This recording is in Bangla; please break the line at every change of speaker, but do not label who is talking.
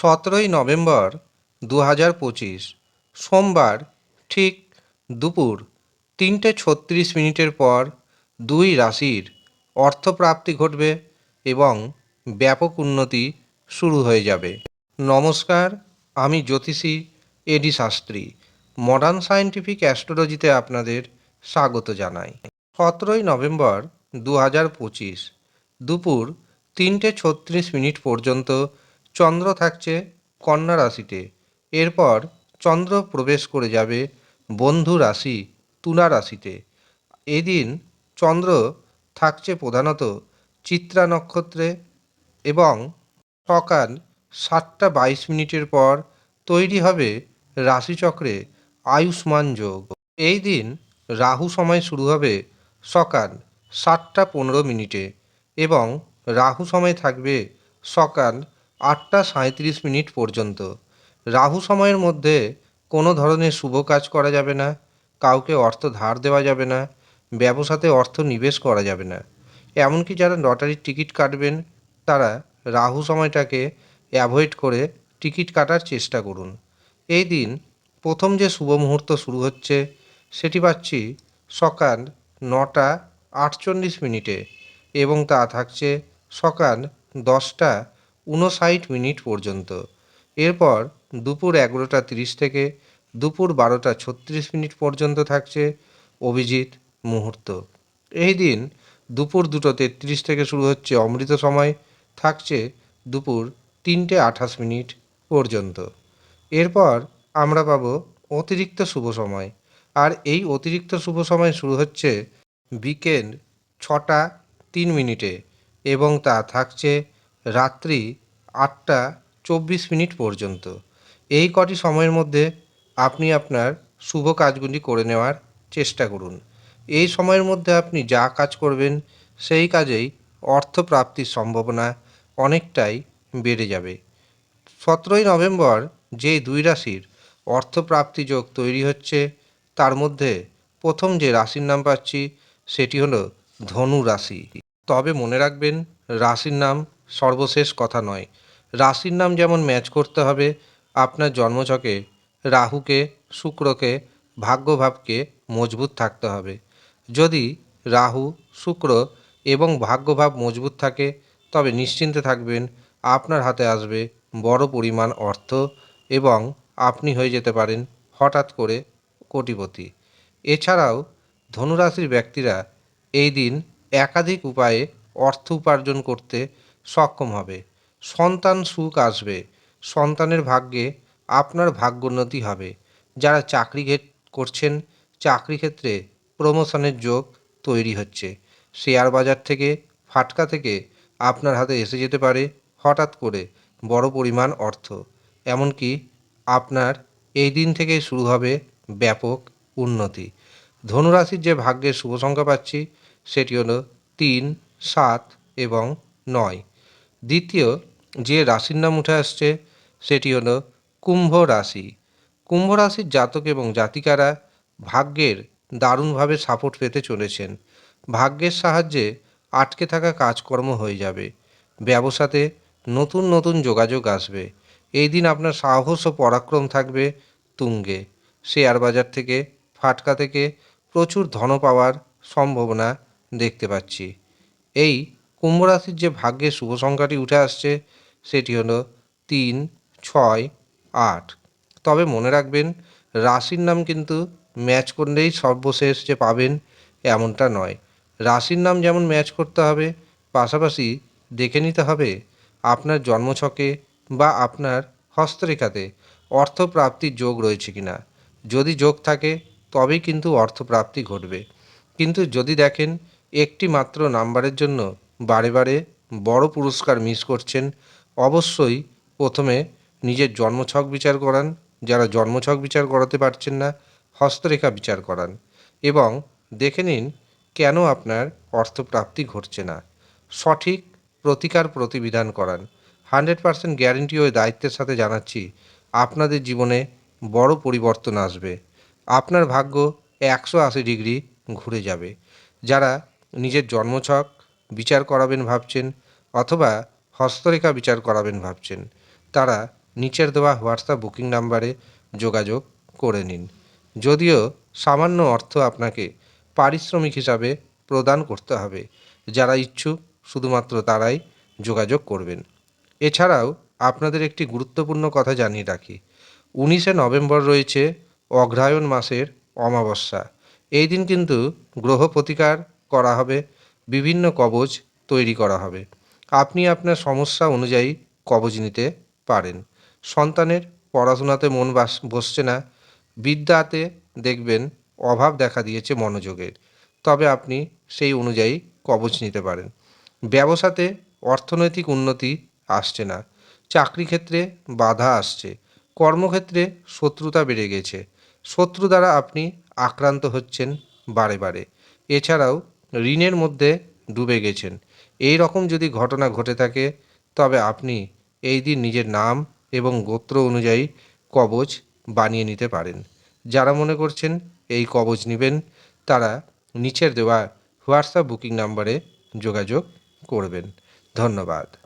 সতেরোই নভেম্বর দু হাজার পঁচিশ, সোমবার ঠিক দুপুর তিনটে ছত্রিশ মিনিটের পর দুই রাশির অর্থপ্রাপ্তি ঘটবে এবং ব্যাপক উন্নতি শুরু হয়ে যাবে। নমস্কার, আমি জ্যোতিষী A D Shastri, modern scientific অ্যাস্ট্রোলজিতে আপনাদের স্বাগত জানাই। সতেরোই নভেম্বর দু হাজার পঁচিশ, দুপুর তিনটে ছত্রিশ মিনিট পর্যন্ত চন্দ্র থাকছে কন্যা রাশিতে। এরপর চন্দ্র প্রবেশ করে যাবে বন্ধু রাশি তুলা রাশিতে। এদিন চন্দ্র থাকছে প্রধানত চিত্রা নক্ষত্রে এবং সকাল সাতটা বাইশ মিনিটের পর তৈরি হবে রাশিচক্রে আয়ুষ্মান যোগ। এই দিন রাহু সময় শুরু হবে সকাল সাতটা পনেরো মিনিটে এবং রাহু সময় থাকবে সকাল আটটা সাঁইত্রিশ মিনিট পর্যন্ত। রাহু সময়ের মধ্যে কোনো ধরনের শুভ কাজ করা যাবে না, কাউকে অর্থ ধার দেওয়া যাবে না, ব্যবসাতে অর্থ নিবেশ করা যাবে না। এমনকি যারা লটারির টিকিট কাটবেন, তারা রাহু সময়টাকে অ্যাভয়েড করে টিকিট কাটার চেষ্টা করুন। এই দিন প্রথম যে শুভ মুহূর্ত শুরু হচ্ছে, সেটি পাচ্ছি সকাল নটা আটচল্লিশ মিনিটে এবং তা থাকছে সকাল দশটা উনষাট মিনিট পর্যন্ত। এরপর দুপুর এগারোটা তিরিশ থেকে দুপুর বারোটা ছত্রিশ মিনিট পর্যন্ত থাকছে অভিজিৎ মুহূর্ত। এই দিন দুপুর দুটো তেত্রিশ থেকে শুরু হচ্ছে অমৃত সময়, থাকছে দুপুর তিনটে আঠাশ মিনিট পর্যন্ত। এরপর আমরা পাব অতিরিক্ত শুভ সময়। আর এই অতিরিক্ত শুভ সময় শুরু হচ্ছে বিকেল ছটা তিন মিনিটে এবং তা থাকছে রাত্রি আটটা চব্বিশ মিনিট পর্যন্ত। এই কটি সময়ের মধ্যে আপনি আপনার শুভ কাজগুলি করে নেওয়ার চেষ্টা করুন। এই সময়ের মধ্যে আপনি যা কাজ করবেন, সেই কাজেই অর্থ প্রাপ্তির সম্ভাবনা অনেকটাই বেড়ে যাবে। সতেরোই নভেম্বর যে দুই রাশির অর্থপ্রাপ্তি যোগ তৈরি হচ্ছে, তার মধ্যে প্রথম যে রাশির নাম পাচ্ছি, সেটি হলো ধনু রাশি। তবে মনে রাখবেন, রাশির নাম সর্বশেষ কথা নয়। রাশির নাম যেমন ম্যাচ করতে হবে, আপনার জন্মছকে, রাহুকে, শুক্রকে, ভাগ্যভাবকে মজবুত থাকতে হবে। যদি রাহু, শুক্র এবং ভাগ্যভাব মজবুত থাকে, তবে নিশ্চিন্তে থাকবেন, আপনার হাতে আসবে বড় পরিমাণ অর্থ এবং আপনি হয়ে যেতে পারেন হঠাৎ করে কোটিপতি। এছাড়াও ধনুরাশির ব্যক্তিরা এই দিন একাধিক উপায়ে অর্থ উপার্জন করতে সক্ষম হবে। সন্তান সুখ আসবে। সন্তানের ভাগ্যে আপনার ভাগ্যোন্নতি হবে। যারা চাকরি করছেন, চাকরি ক্ষেত্রে প্রমোশনের যোগ তৈরি হচ্ছে। শেয়ার বাজার থেকে, ফাটকা থেকে আপনার হাতে এসে যেতে পারে হঠাৎ করে বড় পরিমাণ অর্থ। এমনকি আপনার এই দিন থেকে শুরু হবে ব্যাপক উন্নতি। ধনুরাশির যে ভাগ্যের শুভ সংখ্যা পাচ্ছি, সেটি হলো তিন, সাত এবং নয়। দ্বিতীয়, যে রাশির নাম উঠে আসছে, সেটি হলো কুম্ভ রাশি। কুম্ভ রাশির জাতক এবং জাতিকারা ভাগ্যের দারুণভাবে সাপোর্ট পেতে চলেছেন। ভাগ্যের সাহায্যে আটকে থাকা কাজকর্ম হয়ে যাবে। ব্যবসাতে নতুন নতুন যোগাযোগ আসবে। এই দিন আপনার সাহস ও পরাক্রম থাকবে তুঙ্গে। শেয়ার বাজার থেকে, ফাটকা থেকে প্রচুর ধন পাওয়ার সম্ভাবনা দেখতে পাচ্ছি। এই কুম্ভ রাশির যে ভাগ্যের শুভ সংখ্যাটি উঠে আসছে, সেটি হলো তিন, ছয়, আট। তবে মনে রাখবেন, রাশির নাম কিন্তু ম্যাচ করলেই সর্বশেষ যে পাবেন এমনটা নয়। রাশির নাম যেমন ম্যাচ করতে হবে, পাশাপাশি দেখে নিতে হবে আপনার জন্মছকে বা আপনার হস্তরেখাতে অর্থপ্রাপ্তির যোগ রয়েছে কিনা। যদি যোগ থাকে, তবেই কিন্তু অর্থপ্রাপ্তি ঘটবে। কিন্তু যদি দেখেন, একটি মাত্র নাম্বারের জন্য বারে বারে বড় পুরস্কার মিস করছেন। অবশ্যই প্রথমে নিজের জন্মছক বিচার করান। যারা জন্মছক বিচার করাতে পারছেন না, হস্তরেখা বিচার করান এবং দেখে নিন কেন আপনার অর্থপ্রাপ্তি ঘটছে না। সঠিক প্রতিকার প্রতিবিধান করান। হান্ড্রেড পার্সেন্ট গ্যারেন্টি ও দায়িত্বের সাথে জানাচ্ছি, আপনাদের জীবনে বড় পরিবর্তন আসবে। আপনার ভাগ্য একশো আশি ডিগ্রি ঘুরে যাবে। যারা নিজের জন্মছক বিচার করাবেন ভাবছেন অথবা হস্তরেখা বিচার করাবেন ভাবছেন। তারা নিচের দেওয়া হোয়াটসঅ্যাপ বুকিং নাম্বারে যোগাযোগ করে নিন। যদিও সামান্য অর্থ আপনাকে পারিশ্রমিক হিসাবে প্রদান করতে হবে। যারা ইচ্ছুক, শুধুমাত্র তারাই যোগাযোগ করবেন। এছাড়াও আপনাদের একটি গুরুত্বপূর্ণ কথা জানিয়ে রাখি। উনিশে নভেম্বর রয়েছে অগ্রহায়ণ মাসের অমাবস্যা। এই দিন কিন্তু গ্রহ প্রতিকার করা হবে বিভিন্ন কবচ তৈরি করা হবে। আপনি আপনার সমস্যা অনুযায়ী কবচ নিতে পারেন। সন্তানের পড়াশোনাতে মন বাস, বসছে না। বিদ্যাতে দেখবেন অভাব দেখা দিয়েছে মনোযোগের। তবে আপনি সেই অনুযায়ী কবচ নিতে পারেন। ব্যবসাতে অর্থনৈতিক উন্নতি আসছে না। চাকরি ক্ষেত্রে বাধা আসছে। কর্মক্ষেত্রে শত্রুতা বেড়ে গেছে। শত্রু দ্বারা আপনি আক্রান্ত হচ্ছেন বারে বারে। এছাড়াও ঋণের মধ্যে ডুবে গেছেন। এই রকম যদি ঘটনা ঘটে থাকে, তবে আপনি এই দিন নিজের নাম এবং গোত্র অনুযায়ী কবচ বানিয়ে নিতে পারেন। যারা মনে করছেন এই কবচ নেবেন, তারা নিচের দেওয়া হোয়াটসঅ্যাপ বুকিং নাম্বারে যোগাযোগ করবেন। ধন্যবাদ।